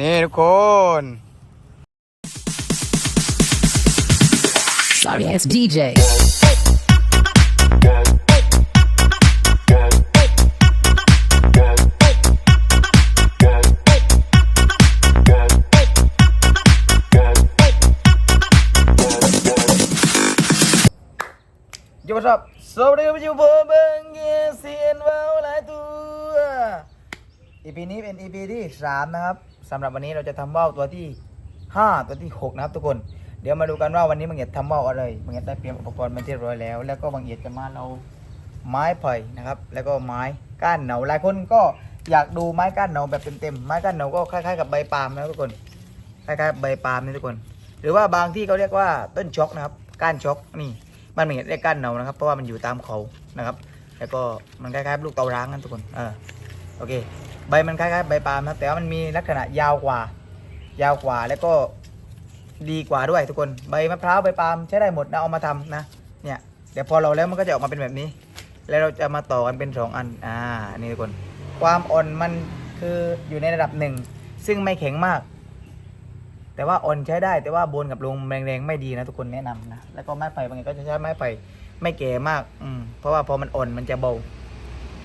นี่ทุกคน Sorry ass DJ. อยู่ครับสวัสดีครับอยู่ผมเบิงเกียร์เซียนวาวหลายตัว EP นี้เป็น EP ที่สามนะครับ สำหรับวันนี้เราจะทำว่าวตัวที่ห้าตัวที่หกนะครับทุกคน เดี๋ยวมาดูกันว่าวันนี้บางเอียดทำว่าวอะไรบางเอียดได้เตรียมอุปกรณ์มาเรียบร้อยแล้ว แล้วก็บางเอียดจะมาเราไม้ไผ่นะครับ แล้วก็ไม้ก้านเหนาหลายคนก็อยากดูไม้ก้านเหนาแบบเต็มๆไม้ก้านเหนาก็คล้ายๆกับใบปาล์มนะทุกคนคล้ายๆใบปาล์มนี่ทุกคน หรือว่าบางที่เขาเรียกว่าต้นช็อกนะครับก้านช็อกนี่บ้านเมืองเรียกก้านเหนานะครับ เพราะว่ามันอยู่ตามเขานะครับ แล้วก็มันคล้ายๆลูกเตาร้างนั่นทุกคนเออโอเค ใบมันคล้ายๆใบปาล์มนะครับแต่ว่ามันมีลักษณะยาวกว่า ยาวกว่าแล้วก็ดีกว่าด้วยทุกคนใบมะพร้าวใบปาล์มใช้ได้หมดนะเอามาทำนะเนี่ยเดี๋ยวพอเราแล้วมันก็จะออกมาเป็นแบบนี้ แล้วเราจะมาต่อกันเป็นสองอันอ่านี่ทุกคน ความอ่อนมันคืออยู่ในระดับหนึ่งซึ่งไม่แข็งมาก แต่ว่าอ่อนใช้ได้แต่ว่าบนกับลงแรงๆไม่ดีนะทุกคนแนะนำนะแล้วก็ไม้ไผ่บางทีก็จะใช้ไม้ไผ่ไม่แก่มากอืมเพราะว่าพอมันอ่อนมันจะเบา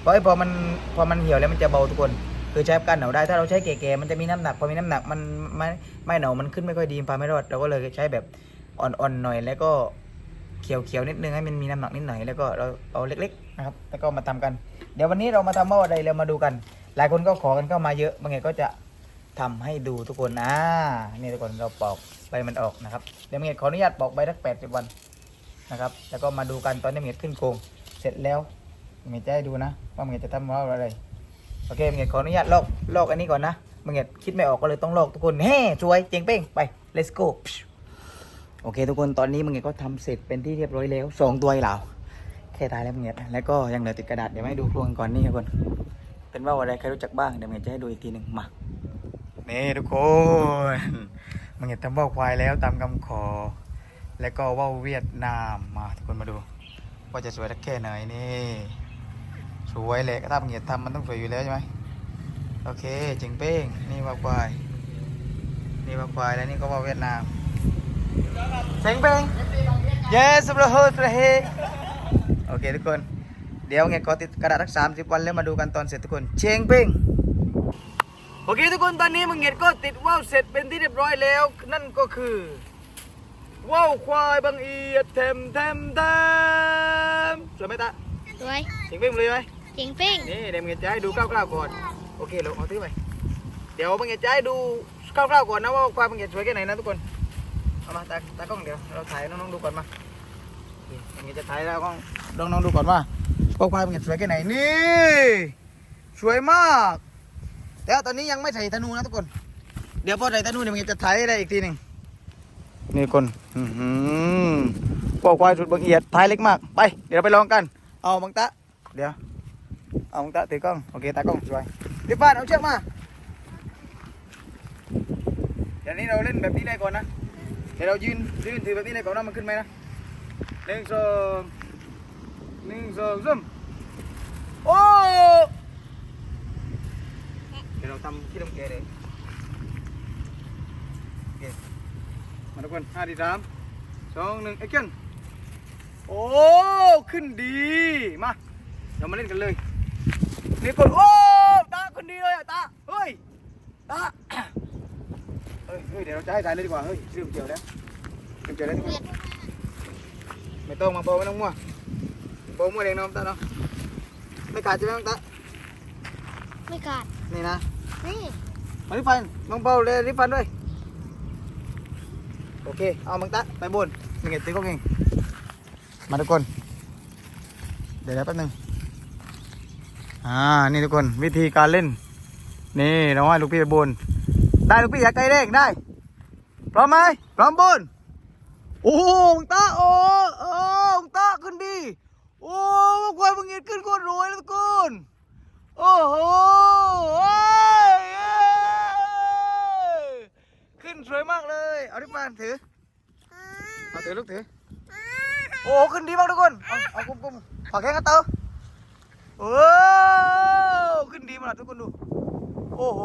ราะไอ้พอมันพอมันเหี่ยวแล้วมันจะเบาทุกคน คือใช้กันเหนาได้ ถ้าเราใช้แก่ๆมันจะมีน้ำหนัก พอมีน้ำหนักมันไม่ไม่เหนามันขึ้นไม่ค่อยดีพาไม่รอดเราก็เลยใช้แบบอ่อนๆหน่อยแล้วก็เขียวๆนิดนึงให้มันมีน้ำหนักนิดหน่อยแล้วก็เราเอาเล็กๆนะครับแล้วก็มาทำกัน เดี๋ยววันนี้เรามาทำว่าอะไรเรามาดูกัน หลายคนก็ขอกันเข้ามาเยอะบางทีก็จะทำให้ดูทุกคนอ่านี่ทุกคนเราปอกใบมันออกนะครับเดี๋ยวเมียขออนุญาตปอกใบทักแปดสิบวันนะครับ แล้วก็มาดูกันตอนนี้เมียขึ้นโครงเสร็จแล้ว เมียจะให้ดูนะว่าเมียจะทำว่าอะไรโอเคเมียขออนุญาตลอกลอกอันนี้ก่อนนะเมียคิดไม่ออกก็เลยต้องลอกทุกคนเฮ้สวยเจ๋งเป้งไป let's go โอเค ทุกคนตอนนี้มึงเงียก็ทำเสร็จเป็นที่เรียบร้อยแล้วสองตัวไอ้เหล่าแค่ตายแล้วมึงเงียแล้วก็ยังเหลือติดกระดาษเดี๋ยวมาให้ดูโครงก่อนนี่ทุกคน เป็นว่าอะไรใครรู้จักบ้างเดี๋ยวมียจะให้ดูอีกทีหนึ่งมานี่ทุกคนมันเห็นทำว่าวควายแล้วตามคำขอ แล้วก็ว่าวเวียดนามมาทุกคนมาดู ว่าจะสวยสักแค่ไหนนี่ วยเลยถ้ามันเห็นทำมันต้องสวยอยู่แล้วใช่ไหมโอเคเจิงเป้งนี่ว่าวควายนี่ว่าวควายแล้วนี่ก็ว่าวเวียดนามเจิงเป้ง yes ประเฮประเฮโอเคทุกคนเดี๋ยวเงี้ยขอติดกระดาษสักสามสิบวันแล้วมาดูกันตอนเสร็จทุกคนเชงเป้งโอเคทุกคนตอนนี้มึงเห็นก็ติดว่าวเสร็จเป็นที่เรียบร้อยแล้ว นั่นก็คือว่าวควายบางเอียดเทมเทมเทมสวยไหมตาสวยเสียงเป้งเลยไหม เจ๋งเป้งนี่เดี๋ยวมึงจะให้ดูคร่าวๆก่อน โอเคเลงเอาตื้อไปเดี๋ยวมึงจะให้ดูคร่าวๆก่อนนะว่าควายมึงจะสวยแค่ไหนนะทุกคนเอามาตาตากล้องเดี๋ยวเราถ่ายน้องๆดูก่อนมามึงจะถ่ายแล้วกล้องน้องๆดูก่อนว่าว่าควายมึงจะสวยแค่ไหนนี่สวยมากแต่ตอนนี้ยังไม่ใส่ธนูนะทุกคน เดี๋ยวพอใส่ธนูเดี๋ยวมันจะถได้อีกทีหนึ่งนี่คนอื้อพวกควายสุดบางเอียดท้ายเล็กมาก ไป เดี๋ยวไปลองกัน เอาบังตะ เดี๋ยว เอาบังตะถือกล้อง โอเคตากล้องสวยเดี๋ยวป้านเอาเชือกมา เดี๋ยวนี้เราเล่นแบบนี้ได้ก่อนนะ เดี๋ยวเรายืนยืนถือแบบนี้ได้ก่อนนะมันขึ้นไหมนะหนึ่งสองหนึ่งสองสามโอ้ เดี๋ยวเราทำที่ลำแกเลยโอเคมาทุกคนห้าดีสามสองหนึ่งแอคชั่นโอ้ ขึ้นดี มาเรามาเล่นกันเลย นี่คนโอ้ตาขึ้นดีเลยอะตาเฮ้ยตาเฮ้ยเฮ้ยเดี๋ยวเราจะให้ถ่ายเลยดีกว่าเฮ้ยเรื่องเกี่ยวแล้วเรื่องเกี่ยวแล้วทุกคนไม่ต้องมาโบไม่ต้องมั่วโบมั่วเองน้องตาเนาะไม่ขาดใช่ไหมน้องตาไม่กัดนี่นะนี่มาริฟันน้องเปาเลยริฟันด้วยโอเคเอามังตะไปบนมีเงินตีก็เก่งมาทุกคนเดี๋ยวนะแป๊บนึง อ่า นี่ทุกคนวิธีการเล่น นี่เราให้ลูกพี่ไปบนได้ลูกพี่อยากไกลเร่งได้ พร้อมไหมพร้อมบนโอ้โหมังตะโอ้โอ้งตะขึ้นดีโอ้ควายมังเงินขึ้นโคตรรวยเลยทุกคนโอ้โหขึ้นสวยมากเลยเอาดิปานถือเอาถือลูกถือโอ้ขึ้นดีมากทุกคนเอาเอากุมกุมฝากแข้งกันเตอ โอ้ขึ้นดีมากทุกคนดู โอ้โห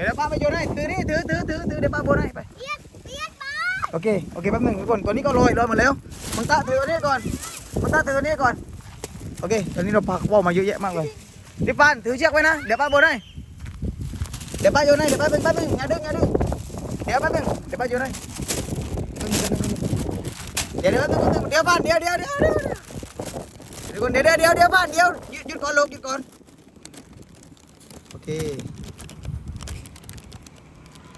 ดี๋ยวเดี๋ยวป้าไปโยนให้ถือนี่ถือถือถือถือเดี๋ยวป้าโยนให้ไปเปียกเปียกมาโอเคโอเคแป๊บหนึงทุกคนตัวนี้ก็ลอยลอยหมดแล้วมึงตาถือตัวนี้ก่อนมึงตาถือตัวนี้ก่อนโอเคตอนนี้เราพักว่าวมาเยอะแยะมากเลยดิปานถือเชือกไว้นะเดี๋ยวป้าโยนให้เดี๋ยวป้าโยนให้เดี๋ยวป้าเป็นป้าเป็นอย่าดึงอย่าดึงเดี๋ยวแป๊บหนึงเดี๋ยวป้าโยนให้ เดี๋ยวเดี๋ยวเดี๋ยวบ้านเดี๋ยวเดี๋ยวเดี๋ยวเดี๋ยวเดี๋ยวเดี๋ยวเดี๋ยวเดี๋ยวเดี๋ยวป้านเดี๋ยวหยุดหยุดก่อนลูกหยุดก่อนโอเค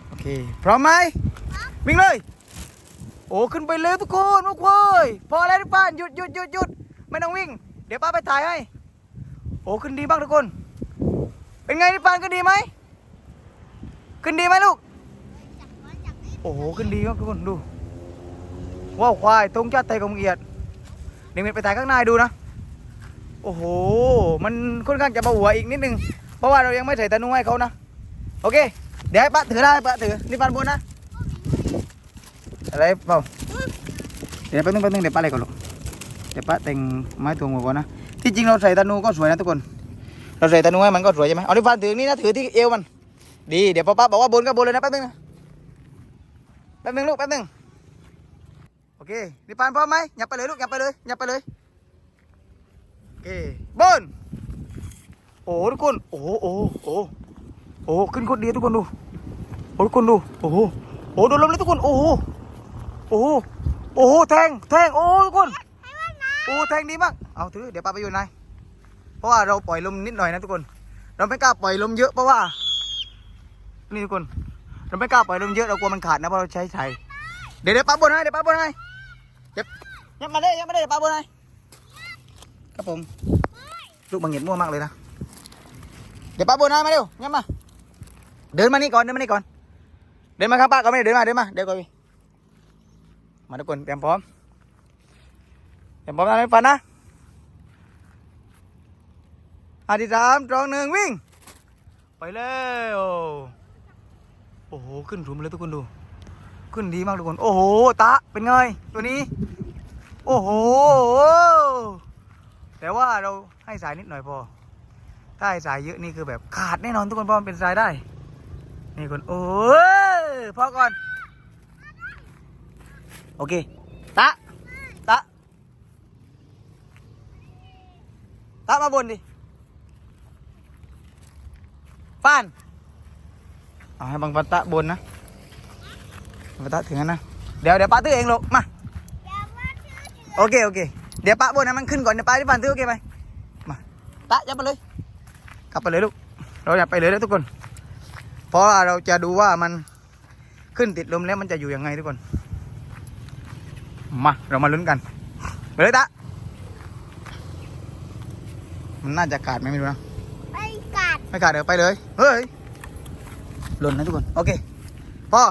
โอเคพร้อมไหมวิ่งเลย โอ้ขึ้นไปเลยทุกคนทุกคนพอแล้วทุกป้านหยุดหยุดหยุดหยุดไม่ต้องวิ่ง เดี๋ยวป้าไปถ่ายให้โอ้ขึ้นดีมากทุกคน เป็นไงที่ปานขึ้นดีไหมขึ้นดีไหมลูกโอ้โหขึ้นดีมากทุกคนดู ว้าวควายตรงจัดไทยกองเอียดเด็กเม็ดไปถ่ายข้างในดูนะ โอ้โห มันค่อนข้างจะเบาหัวอีกนิดนึง เพราะว่าเรายังไม่ใส่ตะนุ่งให้เขานะ โอเค เดี๋ยวให้ป้าถือได้ป้าถือ นี่ปานบนนะ อะไรเปล่าเดี๋ยวแป๊บนึงแป๊บนึงเดี๋ยวป้าอะไรก่อนลูก เดี๋ยวป้าแต่งไม้ตวงหัวก่อนนะ ที่จริงเราใส่ตะนูก็สวยนะทุกคน เราใส่ตะนูให้มันก็สวยใช่ไหมเอาที่ฟันถือนี่นะถือที่เอวมัน ดี เดี๋ยวพอป้าบอกว่าบนก็บนเลยนะแป๊บนึงนะแป๊บนึงลูกแป๊บนึงโอ เคนี่ปานพร้อมไหมหยับไปเลยลูกหยับไปเลยหยับไปเลยโอเคบนโอ้ทุกคนโอ้โอ้โอ้โอ้ขึ้นโคตรดีทุกคนดูโอ้ทุกคนดูโอ้โหโอ้โดนลมเลยทุกคนโอ้โหโอ้โหโอ้โหแทงแทงโอ้ทุกคนโอ้แทงดีมากเอาถือเดี๋ยวปาไปอยู่ในเพราะว่าเราปล่อยลมนิดหน่อยนะทุกคน เราไม่กล้าปล่อยลมเยอะเพราะว่า นี่ทุกคน เราไม่กล้าปล่อยลมเยอะเรากลัวมันขาดนะเพราะเราใช้ไถ่เดี๋ยวเดี๋ยวปาบนให้เดี๋ยวปาบนให้เดี๋ ยวยังมาได้ยังมาได้เดี๋ยวปาบนให้ครับผมลูกบังเหียดม่วงมากเลยนะเดี๋ยวปาบนให้มาเร็วยังมาเดินมานี่ก่อนเดินมานี่ก่อน เดินมาข้างป้าก่อนไม่ได้เดินมาเดินมาเดี๋ยวก่อนพี่มาทุกคนเตรียมพร้อมเตรียมพร้อมนะไม่ฝันนะอาทิตย์สามสองหนึ่งวิ่ง ไปแล้ว โอ้โห ขึ้นสูงเลยทุกคนดู ขึ้นดีมากทุกคน โอ้โห ตะ เป็นไง ตัวนี้ โอ้โห แต่ว่าเราให้สายนิดหน่อยพอ ถ้าให้สายเยอะนี่คือแบบขาดแน่นอนทุกคนเพราะมันเป็นสายได้ นี่คน โอ้ยพอก่อน โอเค ตะ ตะ ตะมาบนดิฟาน เอาให้บังปันตะบนนะ ปันตะถึงนั้นนะ เดี๋ยวเดี๋ยวป้าตื้อเองลูกมาอย่าว่าชื่อถือโอเคโอเค เดี๋ยวป้าบนให้มันขึ้นก่อนเดี๋ยวป้าที่ฟันตื้อโอเคไหมมาตะยับไปเลย กลับไปเลยลูก เราอย่าไปเลยนะทุกคน เพราะว่าเราจะดูว่ามันขึ้นติดลมแล้วมันจะอยู่ยังไงทุกคน มา เรามาลุ้นกัน ไปเลยตะมันน่าจะขาดไหมไม่รู้นะไปกัดไม่ขาดเดี๋ยวไปเลย เฮ้ย หล่นนะทุกคน โอเค พ่อ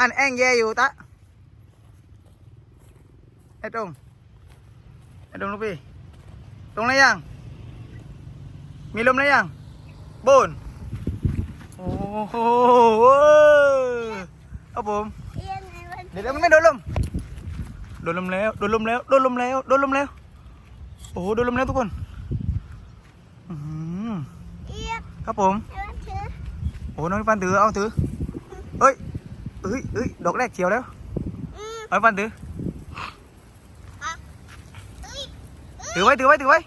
หันแองแยอยู่ตะไอ้ตรงไอ้ตรงลูกพี่ตรงไหนยัง มีลมไหนยังบนโอ้โหครับผมเอียนไอ้วันเดี๋ยวเดี๋ยวมันไม่โดนลมโดนลมแล้วโดนลมแล้วโดนลมแล้วโดนลมแล้วโอ้โหโดนลมแล้วทุกคนอื้อหือเอียนครับผมไอ้วันถือโอ้น้องปันถือเอาถือเฮ้ย เฮ้ยเฮ้ยดอกแรกเขียวแล้วอืมเอาปันถืออะเอ้ยถือไว้ถือไว้ถือไว้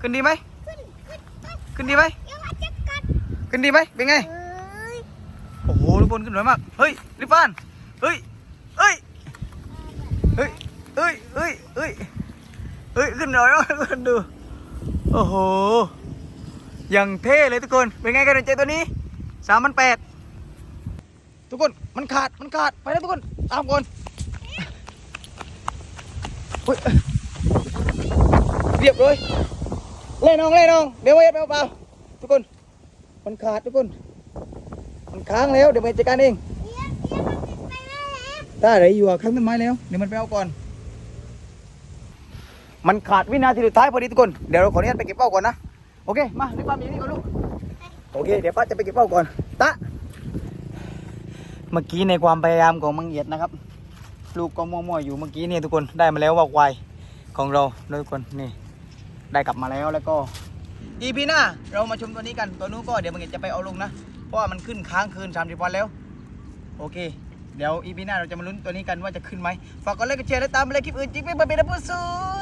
ขึ้นดีไหมขึ้นขึ้นขึ้นขึ้นดีไหมอย่าว่าจะกัดขึ้นดีไหมเป็นไงเอ้ยโอ้โหทุกคนขึ้นสวยมากเฮ้ยริปานเฮ้ยเฮ้ยเฮ้ยเฮ้ยเฮ้ยเฮ้ยเฮ้ยขึ้นหน่อยทุกคนดูโอ้โหอย่างเท่เลยทุกคนเป็นไงกันเจตัวนี้สามพันแปดทุกคน มันขาด มันขาด ไปแล้วทุกคน ตามก่อนเรียบเลยเล่นน้องเล่นน้อง เดี๋ยวไว้เปล่าเปล่าทุกคน มันขาดทุกคน มันค้างแล้ว เดี๋ยวไปจัดการเองถ้าอะไรอยู่ข้างต้นไม้แล้ว เดี๋ยวมันไปเอาก่อน มันขาดวินาทีสุดท้ายพอดีทุกคน เดี๋ยวเราขออนุญาตไปเก็บเป้าก่อนนะ โอเค มารีบป้ามีนี่ก่อนลูก โอเค เดี๋ยวป้าจะไปเก็บเป้าก่อน ตะ เมื่อกี้ในความพยายามของมังเอียดนะครับ ลูกก็มั่วๆอยู่เมื่อกี้เนี่ยทุกคนได้มาแล้วว่าควายของเราทุกคนนี่ได้กลับมาแล้วแล้วก็อีพีหน้าเรามาชมตัวนี้กันตัวนู้นก็เดี๋ยวมึงเอียดจะไปเอาลงนะ เพราะว่ามันขึ้นค้างคืน30วันแล้ว โอเค เดี๋ยวอีพีหน้าเราจะมาลุ้นตัวนี้กันว่าจะขึ้นไหมฝากกดไลค์กดแชร์และตามไปเลยคลิปอื่นจิ๊กไม่ไปเป็นผู้สูน